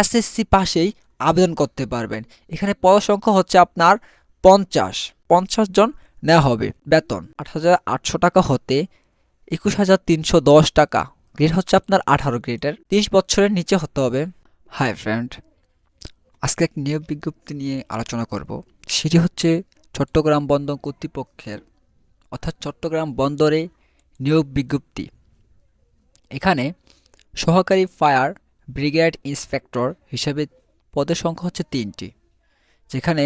SSC পাশেই আবেদন করতে পারবেন। এখানে পদ সংখ্যা হচ্ছে আপনার পঞ্চাশ। পঞ্চাশ জন নেওয়া হবে। বেতন আট হাজার আটশো টাকা হতে একুশ হাজার তিনশো দশ টাকা। গ্রেড হচ্ছে আপনার আঠারো গ্রেডের তিরিশ বছরের নিচে হতে হবে। হাই ফ্রেন্ড আজকে এক নিয়োগ বিজ্ঞপ্তি নিয়ে আলোচনা করব। সেটি হচ্ছে চট্টগ্রাম বন্দর কর্তৃপক্ষের, অর্থাৎ চট্টগ্রাম বন্দরে নিয়োগ বিজ্ঞপ্তি। এখানে সহকারী ফায়ার ব্রিগেড ইন্সপেক্টর হিসেবে পদের সংখ্যা হচ্ছে তিনটি, যেখানে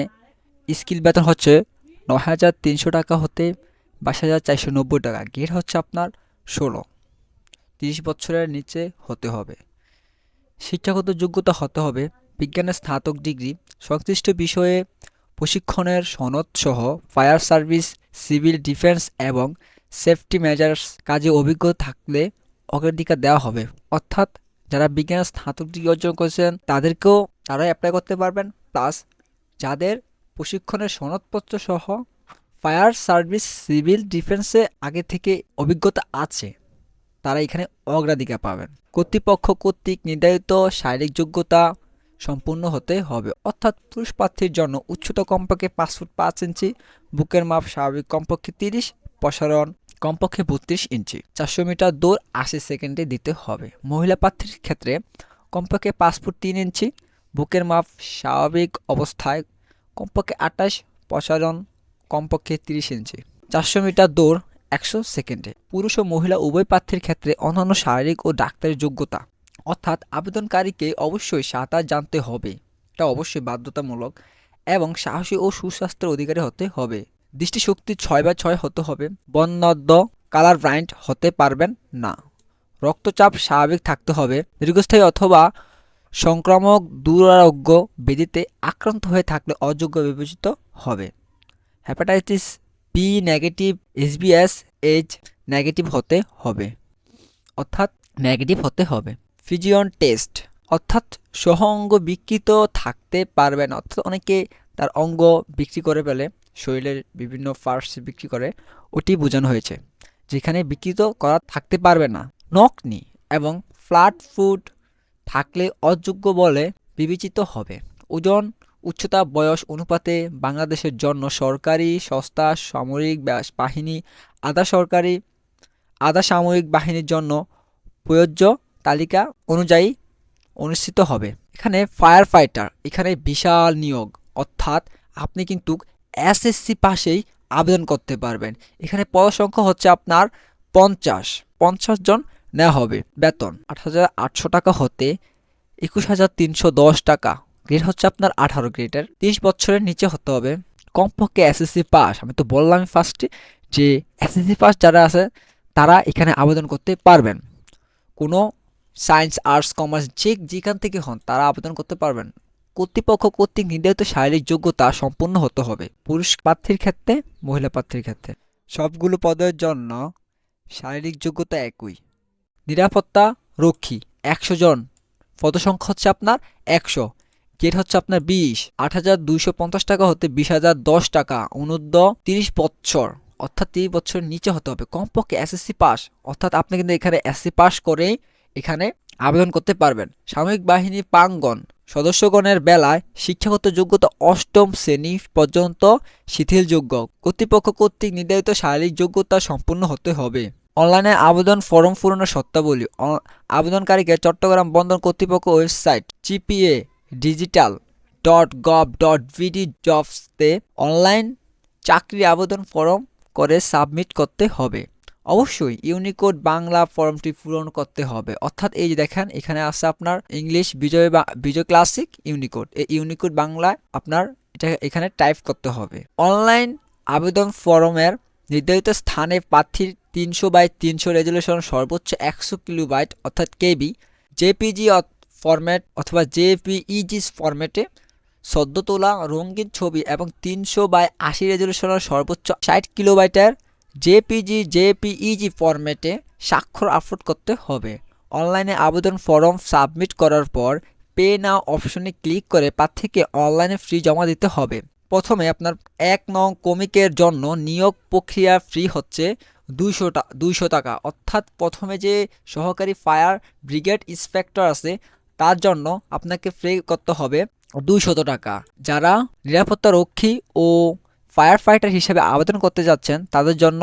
স্কিল বেতন হচ্ছে ন হাজার তিনশো টাকা হতে বাইশ হাজার চারশো নব্বই টাকা। গেট হচ্ছে আপনার ষোলো, তিরিশ বছরের নিচে হতে হবে। শিক্ষাগত যোগ্যতা হতে হবে, বিজ্ঞানের স্নাতক ডিগ্রি, সংশ্লিষ্ট বিষয়ে প্রশিক্ষণের সনদ সহ, ফায়ার সার্ভিস, সিভিল ডিফেন্স এবং সেফটি মেজার্স কাজে অভিজ্ঞতা থাকলে অগ্রাধিকার দেওয়া হবে। অর্থাৎ যারা বিজ্ঞানের স্নাতক ডিগ্রি অর্জন করেছেন, তাদেরকেও তারাই অ্যাপ্লাই করতে পারবেন। প্লাস যাদের প্রশিক্ষণের সনদপত্র সহ ফায়ার সার্ভিস সিভিল ডিফেন্সে আগে থেকে অভিজ্ঞতা আছে, তারা এখানে অগ্রাধিকার পাবেন। কর্তৃপক্ষ কর্তৃক নির্ধারিত শারীরিক যোগ্যতা সম্পূর্ণ হতে হবে। অর্থাৎ পুরুষ প্রার্থীর জন্য উচ্চতা কমপক্ষে পাঁচ ফুট পাঁচ ইঞ্চি, বুকের মাপ স্বাভাবিক কমপক্ষে তিরিশ, প্রসারণ কমপক্ষে বত্রিশ ইঞ্চি। চারশো মিটার দৌড় আশি সেকেন্ডে দিতে হবে। মহিলা প্রার্থীর ক্ষেত্রে কমপক্ষে পাঁচ ফুট তিন ইঞ্চি। বুকের মাপ স্বাভাবিক অবস্থায় কমপক্ষে আঠাশ, প্রসারণ কমপক্ষে তিরিশ ইঞ্চি। চারশো মিটার দৌড় একশো সেকেন্ডে। পুরুষ ও মহিলা উভয় প্রার্থীর ক্ষেত্রে অন্যান্য শারীরিক ও ডাক্তারের যোগ্যতা। অর্থাৎ আবেদনকারীকে অবশ্যই সাঁতার জানতে হবে। এটা অবশ্যই বাধ্যতামূলক এবং সাহসী ও সুস্বাস্থ্যের অধিকারী হতে হবে। দৃষ্টিশক্তি ছয় বা ছয় হতে হবে। বর্ণাঢ্য কালার ব্রাইন্ড হতে পারবেন না। রক্তচাপ স্বাভাবিক থাকতে হবে। দীর্ঘস্থায়ী অথবা সংক্রামক দুরারোগ্য ব্যাধিতে আক্রান্ত হয়ে থাকলে অযোগ্য বিবেচিত হবে। Hepatitis B negative SBS H negative হতে হবে। অর্থাৎ নেগেটিভ হতে হবে। ফিজিয়ন টেস্ট অর্থাৎ সহ অঙ্গ বিকৃত থাকতে পারবে না অর্থাৎ অনেকে তার অঙ্গ বিক্রি করে ফেলে। শরীরের বিভিন্ন পার্টস বিক্রি করে, ওটি বোঝানো হয়েছে, যেখানে বিকৃত করা থাকতে পারবে না। নকনি এবং ফ্ল্যাট ফুড থাকলে অযোগ্য বলে বিবেচিত হবে। ওজন উচ্চতা বয়স অনুপাতে বাংলাদেশের জন্য সরকারি, সস্তা, সামরিক বাহিনী, আধা সরকারি, আধা সামরিক বাহিনীর জন্য প্রযোজ্য তালিকা অনুযায়ী অনুষ্ঠিত হবে। এখানে ফায়ার ফাইটার এখানে বিশাল নিয়োগ, অর্থাৎ আপনি কিন্তু এসএসসি পাশেই আবেদন করতে পারবেন। এখানে পদ সংখ্যা হচ্ছে আপনার পঞ্চাশ। পঞ্চাশ জন নেওয়া হবে। বেতন আট হাজার আটশো টাকা হতে একুশ হাজার তিনশো দশ টাকা। গ্রেড হচ্ছে আপনার আঠারো গ্রেডের। তিরিশ বছরের নিচে হতে হবে। কমপক্ষে এসএসসি পাস। আমি তো বললাম ফার্স্টে যে এসএসসি পাস যারা আছে, তারা এখানে আবেদন করতে পারবেন। কোনো সায়েন্স আর্টস কমার্স যে যেখান থেকে হন, তারা আবেদন করতে পারবেন। কর্তৃপক্ষ কর্তৃক নির্ধারিত শারীরিক যোগ্যতা সম্পূর্ণ হতে হবে। পুরুষ প্রার্থীর ক্ষেত্রে, মহিলা প্রার্থীর ক্ষেত্রে। সবগুলো পদের জন্য শারীরিক যোগ্যতা একই। নিরাপত্তা রক্ষী, একশো জন। পদসংখ্যা হচ্ছে আপনার একশো। গেট হচ্ছে আপনার বিশ। আট হাজার দুইশো পঞ্চাশ টাকা হতে বিশ হাজার দশ টাকা। অনুদ্য তিরিশ বছর অর্থাৎ তিরিশ বছরের নিচে হতে হবে। কমপক্ষে এসএসসি পাস, অর্থাৎ আপনি কিন্তু এখানে এসসি পাস করেই এখানে আবেদন করতে পারবেন। সামরিক বাহিনী পাঙ্গন সদস্যগণের বেলায় শিক্ষাগত যোগ্যতা অষ্টম শ্রেণি পর্যন্ত শিথিলযোগ্য। কর্তৃপক্ষ কর্তৃক নির্ধারিত শারীরিক যোগ্যতা সম্পূর্ণ হতে হবে। অনলাইনে আবেদন ফর্ম পূরণের শর্তাবলী আবেদনকারীকে চট্টগ্রাম বন্দর কর্তৃপক্ষ website GPA digital dot gov dot VD জবসতে online চাকরি আবেদন ফর্ম করে সাবমিট করতে হবে। অবশ্যই ইউনিকোড বাংলা ফর্মটি পূরণ করতে হবে। অর্থাৎ এই যে দেখেন, এখানে আছে আপনার ইংলিশ বিজয় বা, বিজয় ক্লাসিক ইউনিকোড। এই ইউনিকোড বাংলায় আপনার এটা এখানে টাইপ করতে হবে। অনলাইন আবেদন ফর্মের নির্ধারিত স্থানে প্রার্থীর তিনশো বাই তিনশো রেজলিউশন সর্বোচ্চ একশো কিলোবাইট অর্থাৎ কেবি, জেপিজি ফরম্যাট অথবা জেপিইজি ফরম্যাটে সদ্য তোলা রঙিন ছবি এবং তিনশো বাই আশি রেজলিউশনের সর্বোচ্চ ষাট কিলোবাইটের জেপিজি, জেপিইজি ফরম্যাটে স্বাক্ষর আপলোড করতে হবে। অনলাইনে আবেদন ফর্ম সাবমিট করার পর পে নাও অপশনে ক্লিক করে প্রার্থীকে অনলাইনে ফ্রি জমা দিতে হবে। প্রথমে আপনার এক নং কমিকের জন্য নিয়োগ প্রক্রিয়া ফ্রি হচ্ছে দুইশো টাকা দুইশো টাকা। অর্থাৎ প্রথমে যে সহকারী ফায়ার ব্রিগেড ইন্সপেক্টর আছে, তার জন্য আপনাকে পে করতে হবে দুইশত টাকা। যারা নিরাপত্তা রক্ষী ও ফায়ার ফাইটার হিসেবে আবেদন করতে যাচ্ছেন, তাদের জন্য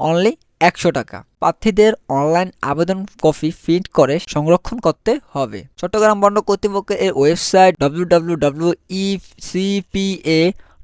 অনলি একশো টাকা। প্রার্থীদের অনলাইন আবেদন কপি প্রিন্ট করে সংরক্ষণ করতে হবে। চট্টগ্রাম বন্ড কর্তৃপক্ষের এর website www.ecpa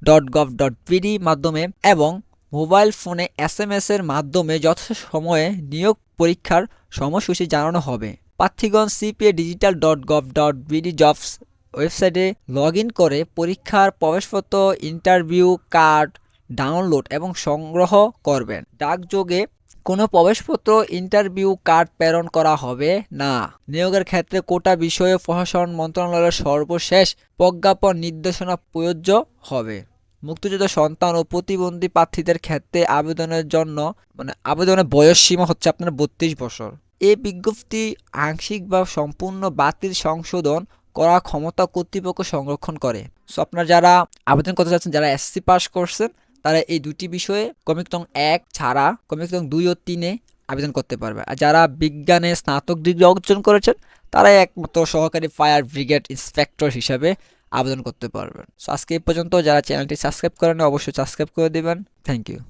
dot gov dot PD মাধ্যমে এবং মোবাইল ফোনে এস এম এস এর মাধ্যমে যথেষ্ট সময়ে নিয়োগ পরীক্ষার সময়সূচি জানানো হবে। প্রার্থীগণ CPA digital dot gov dot BD jobs ওয়েবসাইটে লগ করে পরীক্ষার প্রবেশপত্র, ইন্টারভিউ কার্ড ডাউনলোড এবং সংগ্রহ করবেন। ডাকযোগে কোনো প্রবেশপত্র, ইন্টারভিউ কার্ড প্রেরণ করা হবে না। নিয়োগের ক্ষেত্রে কোটা বিষয়ে প্রশাসন মন্ত্রণালয়ের সর্বশেষ প্রজ্ঞাপন নির্দেশনা প্রযোজ্য হবে। মুক্তিযুদ্ধ সন্তান ও প্রতিবন্ধী প্রার্থীদের ক্ষেত্রে আবেদনের জন্য মানে আবেদনের বয়স সীমা হচ্ছে আপনার বত্রিশ বছর। এই বিজ্ঞপ্তি আংশিক বা সম্পূর্ণ বাতিল সংশোধন করা ক্ষমতা কর্তৃপক্ষ সংরক্ষণ করে। সো আপনারা যারা আবেদন করতে চাচ্ছেন যারা এসসি পাস করছেন, তারা এই দুটি বিষয়ে কমিকতং এক ছাড়া কমিকতং দুই ও তিনে আবেদন করতে পারবে। আর যারা বিজ্ঞানে স্নাতক ডিগ্রি অর্জন করেছেন, তারাই একমাত্র সহকারী ফায়ার ব্রিগেড ইন্সপেক্টর হিসাবে আবেদন করতে পারবেন। সো আজকে এই পর্যন্ত, যারা চ্যানেলটি সাবস্ক্রাইব করেন অবশ্যই সাবস্ক্রাইব করে দেবেন। Thank you